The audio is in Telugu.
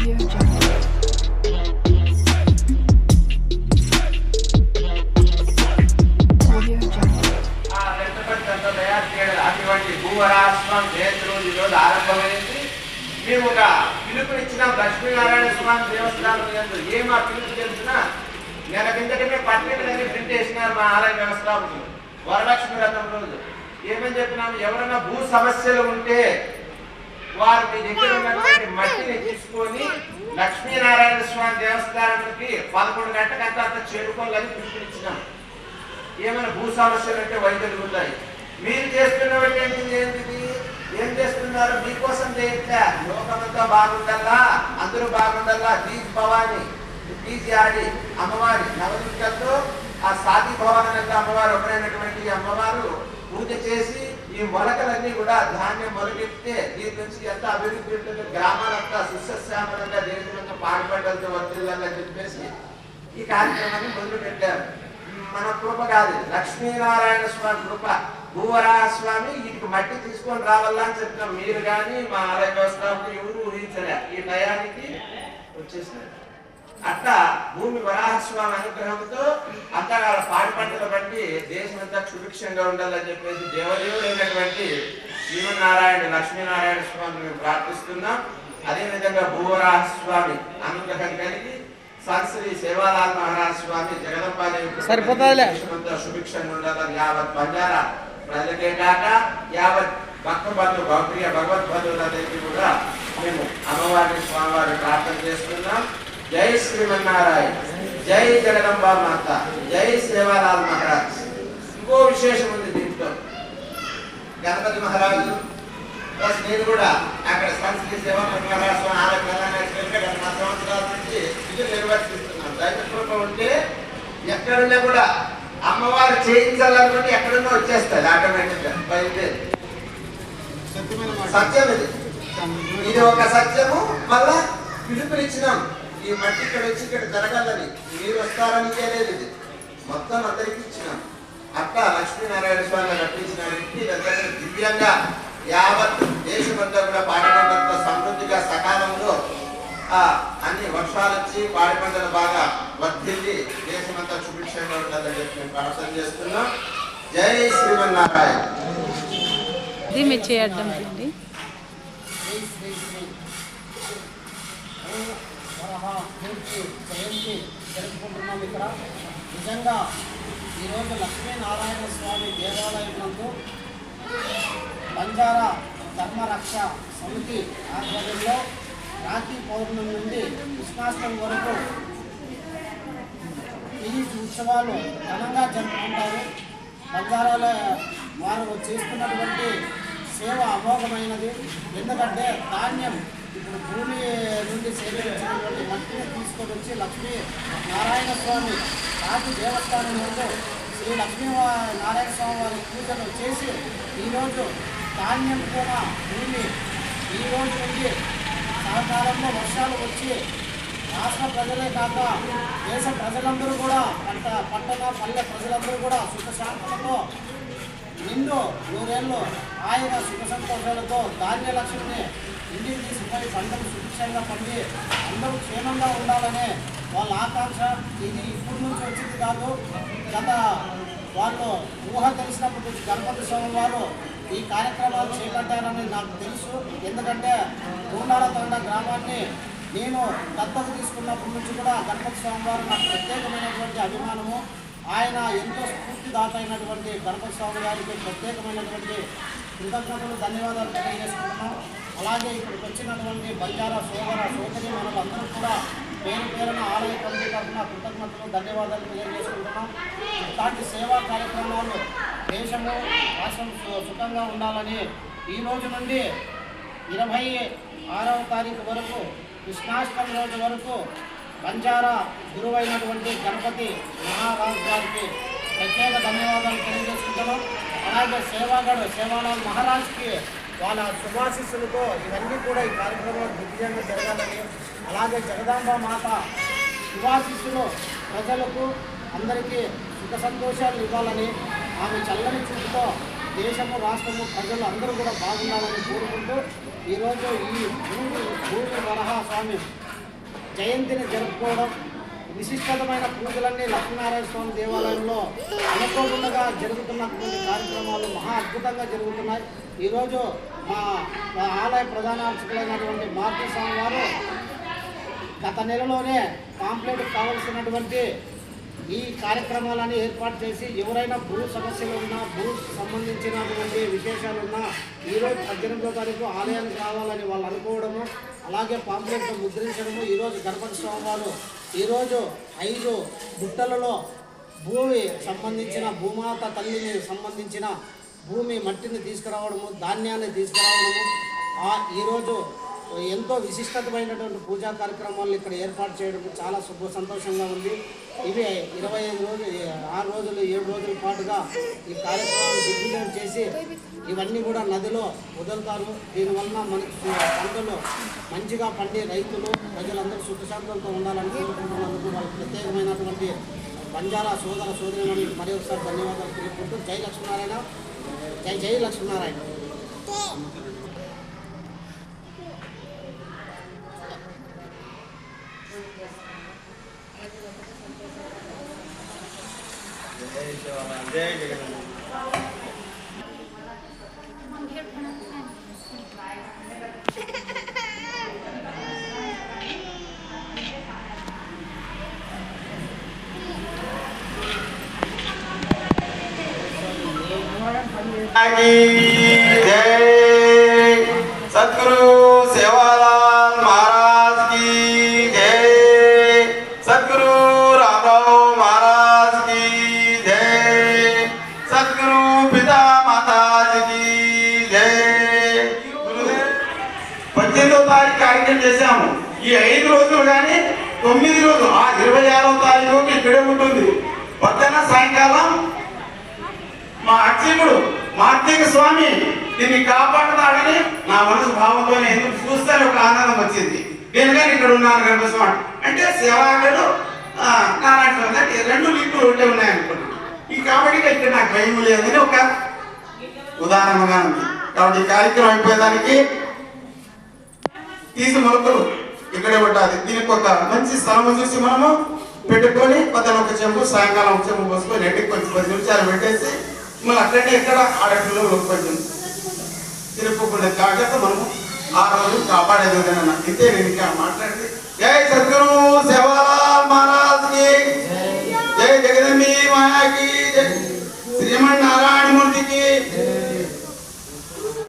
Audio Jungle. భూవరాశ్వం జయంతి రోజు ఈరోజు ఆరంభమైంది మేము ఒక పిలుపునిచ్చిన లక్ష్మీనారాయణ స్వామి దేవస్థానం యందు ఏం ఆ పిలుపు తెలిసిన నెల కిందటమే పత్రికలన్నీ ప్రింట్ చేసినారు మా ఆలయ వ్యవస్థాపకులు వరలక్ష్మి రథం రోజు ఏమని చెప్పినాము ఎవరైనా భూ సమస్యలు ఉంటే వారు మీ దగ్గర ఉన్నటువంటి మట్టిని లక్ష్మీనారాయణ స్వామి దేవస్థానానికి పదకొండు గంటకంతా అంత చేరుకోవాలని పిలుపునిచ్చినాం ఏమైనా భూ సమస్యలు అంటే వైద్యులు ఉన్నాయి మీరు చేస్తున్నటువంటి ఏంటిది ఏం చేస్తున్నారు? మీకోసం చేయట్లే లోకమంతా బాగుండాలా? అందరూ బాగుండాలా? తీజ్ భవాని తీజ్ ఆడి అమ్మవారి నవదుర్గతో ఆ సాది భవాని అంటే అమ్మవారు ఒకరైనటువంటి అమ్మవారు పూజ చేసి ఈ మొలకలన్నీ కూడా ధాన్యం మొలకెత్తే దీని నుంచి ఎంత అభివృద్ధి ఉంటుంది గ్రామాలంతా పాడుపడ్డలతో వర్తిల్లాలని చెప్పేసి ఈ కార్యక్రమాన్ని మొదలు పెట్టారు మన కృప కాదు లక్ష్మీనారాయణ స్వామి కృప. భూవరాహ స్వామి వీటికి మట్టి తీసుకొని రావాలా అని చెప్పినాం మీరు కానీ మా ఆలయ వ్యవస్థాపకులు ఎవరు ఊహించలే. ఈ టయానికి వచ్చేసినారు అట్లా భూమి వరాహస్వామి అనుగ్రహంతో అంతగా పాడి పంటలు బట్టి దేశం అంతా సుభిక్షంగా ఉండాలని చెప్పేసి దేవదేవుడైనటువంటి శ్రీమన్నారాయణ లక్ష్మీనారాయణ స్వామిని మేము ప్రార్థిస్తున్నాం. అదేవిధంగా భూవరాహస్వామి అనుగ్రహం కలిగి సంశ్రీ సేవాలాల్ మహారాజ్ స్వామి జగదంబాదేవి సుభిక్షంగా ఉండాలని యావత్ బంజారా ప్రజలకే కాక యావత్ భక్త బంధు భక్తియ భగవద్బంధువులందరికీ కూడా మేము అమ్మవారిని స్వామివారిని ప్రార్థన చేస్తున్నాం. జై శ్రీమన్నారాయణ. జై జగదంబ మాత. జై సేవాలాల్ మహారాజ్. ఇంకో విశేషం ఉంది దీంట్లో. గణపతి మహారాజు ప్లస్ నేను కూడా అక్కడ సంస్కృతి సేవా ఆలయ ప్రధాన గత పది సంవత్సరాల నుంచి విధులు నిర్వర్తిస్తున్నాను దైవ కృప ఉంటే ఎక్కడున్నా కూడా అమ్మవారు చేయించాలనుకుంటే ఎక్కడున్నా వచ్చేస్తుంది ఆటోమేటిక్గా బయలుదేరి. సత్యం ఇది. ఇది ఒక సత్యము మళ్ళా పిలుపునిచ్చినాం. ఈ మట్టి ఇక్కడ వచ్చి ఇక్కడ జరగాలని. మీరు వస్తారని చేయలేదు ఇది. మొత్తం అందరికి ఇచ్చినాం. అట్లా లక్ష్మీనారాయణ స్వామి నటించిన వ్యక్తి దివ్యంగా యావత్ దేశమంతా కూడా పాడి పంటలతో సమృద్ధిగా సకాలంలో ఆ అన్ని వర్షాలు వచ్చి పాడి పంటలు బాగా వర్ధిల్లి దేశమంతా సుభిక్షంగా ఉండాలని చెప్పి మేము ప్రార్థన చేస్తున్నాం. జై శ్రీమన్నారాయణ. ఇది చేయడం అండి జయంతి జరుపుకుంటున్నాం ఇక్కడ నిజంగా ఈరోజు లక్ష్మీనారాయణ స్వామి దేవాలయం నందు బంజారా ధర్మరక్ష సమితి ఆధ్వర్యంలో రాఖీ పౌర్ణమి నుండి కృష్ణాష్టమి వరకు ఈ ఉత్సవాలు ఘనంగా జరుపుకుంటారు. బంజారాలో వారు చేస్తున్నటువంటి సేవ అమోఘమైనది. ఎందుకంటే ధాన్యం ఇప్పుడు భూమి నుండి సేకరించినటువంటి మట్టిని తీసుకొని వచ్చి లక్ష్మీ నారాయణ స్వామి రాజు దేవస్థానం నుండి శ్రీ లక్ష్మీ నారాయణ స్వామి వారి పూజలు చేసి ఈరోజు ధాన్యం కూడా భూమి ఈ రోజు నుండి సహకారంలో వర్షాలు వచ్చి రాష్ట్ర ప్రజలే కాక దేశ ప్రజలందరూ కూడా పంట పట్టణ పల్లె ప్రజలందరూ కూడా సుఖశాంతులతో నిండు నూరేళ్ళు ఆయన సుఖ సంతోషాలతో ధాన్య లక్ష్మిని ఇంటికి తీసుకుపోయి పంటలు సుభిక్షంగా పండి అందరూ క్షేమంగా ఉండాలనే వాళ్ళ ఆకాంక్ష. ఇది ఇప్పటి నుంచి వచ్చింది కాదు. గత వాళ్ళు ఊహ తెలిసినప్పటి నుంచి గణపతి స్వామి వారు ఈ కార్యక్రమాలు చేపట్టారని నాకు తెలుసు. ఎందుకంటే గుండాల తండ గ్రామాన్ని నేను దత్తత తీసుకున్నప్పటి నుంచి కూడా గణపతి స్వామి వారు నాకు ప్రత్యేకమైనటువంటి అభిమానము. ఆయన ఎంతో స్ఫూర్తిదాత అయినటువంటి గణపతి స్వామి గారికి ప్రత్యేకమైనటువంటి కృతజ్ఞతలు ధన్యవాదాలు తెలియజేసుకుంటున్నాం. అలాగే ఇక్కడికి వచ్చినటువంటి బంజారా సోదర సోదరి మనలందరూ కూడా పేరు పేరున ఆలయ కమిటీ తరఫున కృతజ్ఞతలు ధన్యవాదాలు తెలియజేసుకుంటున్నాం. ఇలాంటి సేవా కార్యక్రమాలు దేశము రాష్ట్రం సుఖంగా ఉండాలని ఈ రోజు నుండి ఇరవై ఆరవ తారీఖు వరకు కృష్ణాష్టమి రోజు వరకు బంజారా గురువైనటువంటి గణపతి మహారాజు గారికి ప్రత్యేక ధన్యవాదాలు తెలియజేసుకుంటున్నాం. అలాగే సేవాగఢ్ సేవాలాల్ మహారాజ్కి వాళ్ళ శుభాశిస్సులతో ఇవన్నీ కూడా ఈ కార్యక్రమాలు దిగ్విజయంగా జరగాలని అలాగే జగదాంబ మాత శుభాశిస్సులు ప్రజలకు అందరికీ సుఖ సంతోషాలు ఇవ్వాలని ఆమె చల్లని చూపుతో దేశము రాష్ట్రము ప్రజలు అందరూ కూడా బాగుండాలని కోరుకుంటూ ఈరోజు ఈ భూమి భూమి వరహ స్వామి జయంతిని జరుపుకోవడం విశిష్టమైన పూజలన్నీ లక్ష్మీనారాయణ స్వామి దేవాలయంలో అనుకోకుండా జరుగుతున్నటువంటి కార్యక్రమాలు మహా అద్భుతంగా జరుగుతున్నాయి. ఈరోజు మా ఆలయ ప్రధాన అర్చకులైనటువంటి మార్తి స్వామి వారు గత నెలలోనే పాంప్లెట్ కావలసినటువంటి ఈ కార్యక్రమాలని ఏర్పాటు చేసి ఎవరైనా భూ సమస్యలు ఉన్నా భూ సంబంధించినటువంటి విశేషాలు ఉన్నా ఈరోజు పద్దెనిమిదో తారీఖు ఆలయానికి రావాలని వాళ్ళు అనుకోవడము అలాగే పాంప్లెట్ ముద్రించడము ఈరోజు గణపతి స్వామి వారు ఈరోజు ఐదు గుట్టలలో భూమి సంబంధించిన భూమాత తల్లిని సంబంధించిన భూమి మట్టిని తీసుకురావడము ధాన్యాన్ని తీసుకురావడము ఈరోజు ఎంతో విశిష్టమైనటువంటి పూజా కార్యక్రమాలను ఇక్కడ ఏర్పాటు చేయడం చాలా శుభ సంతోషంగా ఉంది. ఇవి ఇరవై ఐదు రోజులు ఆరు రోజులు ఏడు రోజుల పాటుగా ఈ కార్యక్రమాన్ని దిగ్విజయం చేసి ఇవన్నీ కూడా నదిలో వదులుతారు. దీనివల్ల మనకి పంటలు మంచిగా పండి రైతులు ప్రజలందరూ సుఖశాంతులతో ఉండాలని కోరుకుంటున్నందుకు వాళ్ళకి ప్రత్యేకమైనటువంటి బంజారా సోదర సోదరి మరి ఒకసారి ధన్యవాదాలు తెలుపుకుంటూ జై లక్ష్మీనారాయణ. జై జై Lakshminarayana. Jai Jai Jai Jai తారీఖు కార్యక్రమం చేశాము. ఈ ఐదు రోజులు కానీ తొమ్మిది రోజులు ఆ ఇరవై ఆరో తారీఖు ఇక్కడే ఉంటుంది. పొద్దున్న సాయంకాలం మా అర్చకుడు మార్తీక స్వామి దీన్ని కాపాడుతాడని నా మనసు భావంతో ఎందుకు చూస్తే ఒక ఆనందం వచ్చింది. నేను కానీ ఇక్కడ ఉన్నాను గణపతి స్వామి. అంటే సేవాగడు నారాయణ స్వామి అంటే రెండు లింకులు ఉంటే ఉన్నాయి అనుకున్నాను ఈ కాబట్టి ఇక్కడ నాకు భయం లేదని ఒక ఉదాహరణగా ఉంది కాబట్టి కార్యక్రమం అయిపోయేదానికి తీసి మొలకలు ఇక్కడే ఉండాలి. దీనికి ఒక మంచి స్థలం చూసి మనము పెట్టుకొని పొద్దున ఒక చెంబు సాయంకాలం ఒక చెంబు పోసుకొని ఎండికి కొంచెం పది నిమిషాలు పెట్టేసి మళ్ళీ అట్లనే ఇక్కడ ఆడపిల్లలు కొంచెం తిరుపకుండా జాగ్రత్త మనము ఆ రోజు కాపాడేది విధంగా ఇంతే నేను ఇంకా మాట్లాడి జై సద్గురు సేవాలాల్ మహారాజ్కి జై జగదంబి మాయాకి. జై శ్రీమన్నారాయణ మూర్తికి